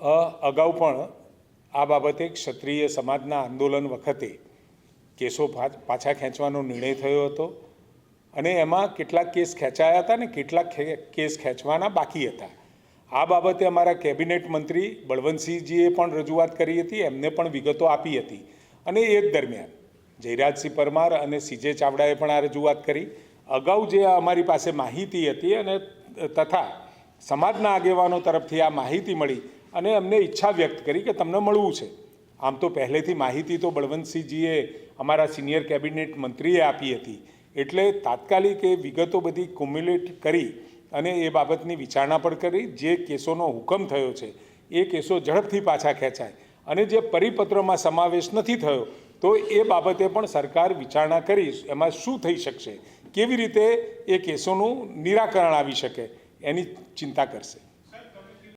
અગાઉ પણ આ બાબતે ક્ષત્રિય સમાજના આંદોલન વખતે કેસો પાછા ખેંચવાનો નિર્ણય થયો હતો. અને એમાં કેટલાક કેસ ખેંચાયા હતા ને કેટલાક કેસ ખેંચવાના બાકી હતા. આ બાબતે અમારા કેબિનેટ મંત્રી બળવંતસિંહજીએ પણ રજૂઆત કરી હતી, એમને પણ વિગતો આપી હતી. અને એ જ દરમિયાન જયરાજસિંહ પરમાર અને સીજે ચાવડાએ પણ આ રજૂઆત કરી. અગાઉ જે અમારી પાસે માહિતી હતી અને તથા સમાજના આગેવાનો તરફથી આ માહિતી મળી અને અમને ઈચ્છા વ્યક્ત કરી કે તમને મળવું છે. આમ તો પહેલેથી માહિતી તો બળવંતસિંહજીએ અમારા સિનિયર કેબિનેટ મંત્રીએ આપી હતી. એટલે તાત્કાલિક એ વિગતો બધી કોમ્યુલેટ કરી અને એ બાબતની વિચારણા પણ કરી. જે કેસોનો હુકમ થયો છે, એ કેસો ઝડપથી પાછા ખેંચાય. અને જે પરિપત્રમાં સમાવેશ નથી થયો, તો એ બાબતે પણ સરકાર વિચારણા કરી એમાં શું થઈ શકશે, કેવી રીતે એ કેસોનું નિરાકરણ આવી શકે, એની ચિંતા કરશે.